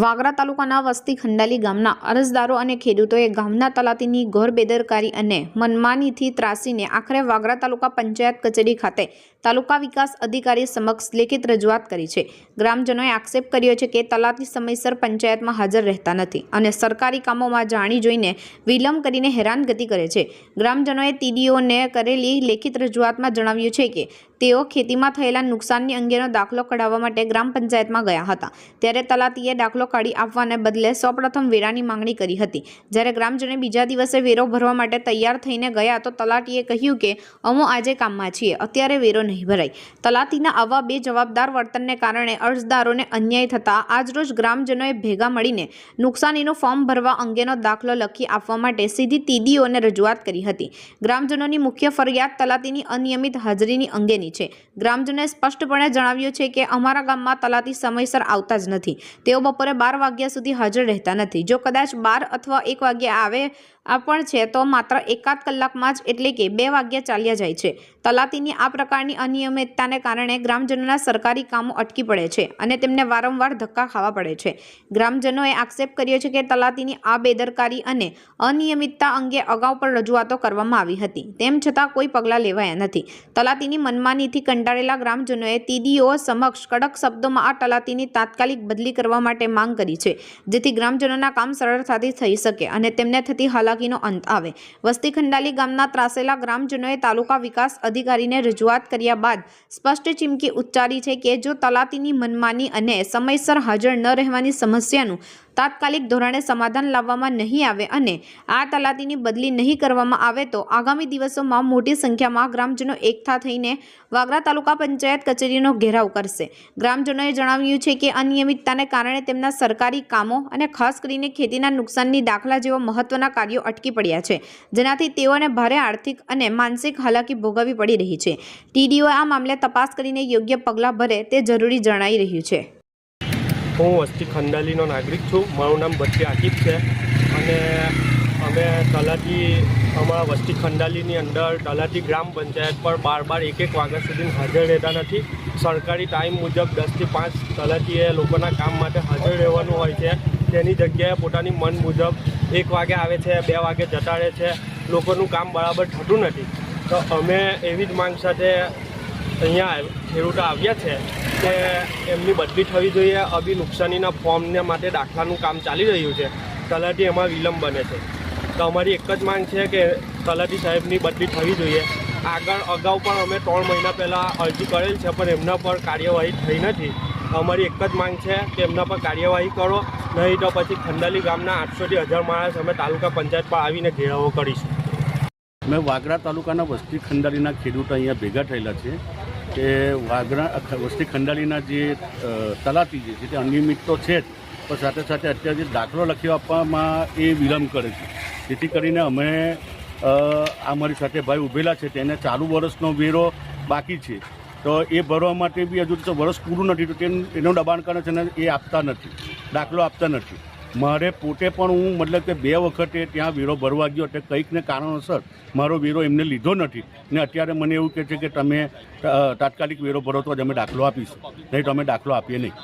વાગરા તાલુકાના વસ્તી ખંડાલી ગામના અરજદારો અને ખેડૂતોએ ગામના તલાટીની ઘોર બેદરકારી અને મનમાનીથી ત્રાસીને આખરે વાગરા તાલુકા પંચાયત કચેરી ખાતે તાલુકા વિકાસ અધિકારી સમક્ષ લેખિત રજૂઆત કરી છે. ગ્રામજનોએ આક્ષેપ કર્યો છે કે તલાટી સમયસર પંચાયતમાં હાજર રહેતા નથી અને સરકારી કામોમાં જાણી જોઈને વિલંબ કરીને હેરાનગતિ કરે છે. ગ્રામજનોએ ટીડીઓને કરેલી લેખિત રજૂઆતમાં જણાવ્યું છે કે તેઓ ખેતીમાં થયેલા નુકસાનની અંગેનો દાખલો કઢાવવા માટે ગ્રામ પંચાયતમાં ગયા હતા. ત્યારે તલાટીએ દાખલો કાઢી આપવાને બદલે સૌપ્રથમ વેરાની માંગણી કરી હતી. જ્યારે ગ્રામજનોએ બીજા દિવસે વેરો ભરવા માટે તૈયાર થઈને ગયા તો તલાટીએ કહ્યું કે, અમો આજે કામમાં છીએ. અત્યારે વેરો નહીં ભરાય. તલાટીના આવા બે જવાબદાર વર્તનને કારણે અરજદારોને અન્યાય થતાં આજરોજ ગ્રામજનોએ ભેગા મળીને નુકસાનીનું ફોર્મ ભરવા અંગેનો દાખલો લખી આપવા માટે સીધી તીદીઓને રજૂઆત કરી હતી. ગ્રામજનોની મુખ્ય ફરિયાદ તલાટીની અનિયમિત હાજરીની અંગેની છે. ગ્રામજનોએ સ્પષ્ટપણે જણાવ્યું છે કે અમારા ગામમાં તલાટી સમયસર આવતા જ નથી. તેઓ બપોરે બાર વાગ્યા સુધી હાજર રહેતા નથી. જો કદાચ બાર અથવા એક વાગ્યા આવે આ પણ છે, તો માત્ર એકાદ કલાકમાં જ એટલે કે બે વાગ્યા ચાલ્યા જાય છે. તલાટીની આ પ્રકારની અનિયમિતતાને કારણે ગ્રામજનોના સરકારી કામો અટકી પડે છે અને તેમને વારંવાર ધક્કા ખાવા પડે છે. ગ્રામજનોએ આક્ષેપ કર્યો છે કે તલાટીની આ બેદરકારી અને અનિયમિતતા અંગે અગાઉ પણ રજૂઆતો કરવામાં આવી હતી. તેમ છતાં કોઈ પગલાં લેવાયા નથી. તલાટીની મનમાનીથી કંટાળેલા ગ્રામજનોએ તીડીઓ સમક્ષ કડક શબ્દોમાં આ તલાટીની તાત્કાલિક બદલી કરવા માટે માંગ કરી છે, જેથી ગ્રામજનોના કામ સરળતાથી થઈ શકે અને તેમને થતી હાલાકીનો અંત આવે. વસ્તી ખંડાલી ગામના ત્રાસેલા ગ્રામજનોએ તાલુકા વિકાસ અધિકારીને રજૂઆત કર્યા બાદ સ્પષ્ટ ચીમકી ઉચ્ચારી છે કે જો તલાટીની મનમાની અને સમયસર હાજર ન રહેવાની સમસ્યાનું તાત્કાલિક ધોરણે સમાધાન લાવવામાં નહીં આવે અને આ તલાટીની બદલી નહીં કરવામાં આવે તો આગામી દિવસોમાં મોટી સંખ્યામાં ગ્રામજનો એકઠા થઈને વાગરા તાલુકા પંચાયત કચેરીનો ઘેરાવ કરશે. ગ્રામજનોએ જણાવ્યું છે કે અનિયમિતતાને કારણે તેમના સરકારી કામો અને ખાસ કરીને ખેતીના નુકસાનની દાખલા જેવા મહત્વના કાર્યો અટકી પડ્યા છે, જેનાથી તેઓને ભારે આર્થિક અને માનસિક હાલાકી ભોગવવી પડી રહી છે. ટીડીઓ આ મામલે તપાસ કરીને યોગ્ય પગલાં ભરે તે જરૂરી જણાઈ રહ્યું છે. હું વસ્તી ખંડાલીનો નાગરિક છું. મારું નામ ભટ્ટી આકીબ છે. અને અમે તલાટી, અમારા વસ્તી ખંડાલીની અંદર તલાટી ગ્રામ પંચાયત પર બાર બાર એક એક વાગ્યા સુધી હાજર રહેતા નથી. સરકારી ટાઈમ મુજબ દસથી પાંચ તલાટીએ લોકોના કામ માટે હાજર રહેવાનું હોય છે. તેની જગ્યાએ પોતાની મન મુજબ એક વાગે આવે છે, બે વાગે જતા રહે છે. લોકોનું કામ બરાબર થતું નથી. તો અમે એવી જ માંગ સાથે અહીંયા ખેડૂતો આવ્યા છે કે એમની બદલી થવી જોઈએ, અભી નુકસાનીના ફોર્મને માટે દાખલાનું કામ ચાલી રહ્યું છે. તલાટી એમાં વિલંબ બને છે. તો અમારી એક જ માંગ છે કે તલાટી સાહેબની બદલી થવી જોઈએ. આગળ અગાઉ પણ અમે ત્રણ મહિના પહેલાં અરજી કરેલ છે, પણ એમના પર કાર્યવાહી થઈ નથી. અમારી એક જ માંગ છે કે એમના પર કાર્યવાહી કરો, નહીં તો પછી ખંડાલી ગામના આઠસોથી હજાર માણસ અમે તાલુકા પંચાયત પર આવીને ઘેરાવો કરીશું. મેં વાગરા તાલુકાના વસ્તી ખંડાલીના ખેડૂતો અહીંયા ભેગા થયેલા છે. કે વાગરા વસ્તી ખંડાળીના જે તલાટી છે તે અનિયમિત તો છે જ, પણ સાથે સાથે અત્યારે જે દાખલો લખી આપવામાં એ વિલંબ કરે છે. જેથી કરીને અમે અમારી સાથે ભાઈ ઊભેલા છે, તેને ચાલુ વર્ષનો વેરો બાકી છે. તો એ ભરવા માટે બી હજુ તો વર્ષ પૂરું નથી, તો તેમ એનું દબાણ કરે છે અને એ આપતા નથી, દાખલો આપતા નથી. મારે પોતે પણ હું મતલબ કે બે વખતે ત્યાં વેરો ભરવા ગયો એટલે કંઈકને કારણોસર મારો વેરો એમને લીધો નથી. ને અત્યારે મને એવું કહે છે કે તમે તાત્કાલિક વેરો ભરો તો જ અમે દાખલો આપીશું. નહીં તો અમે દાખલો આપીએ નહીં.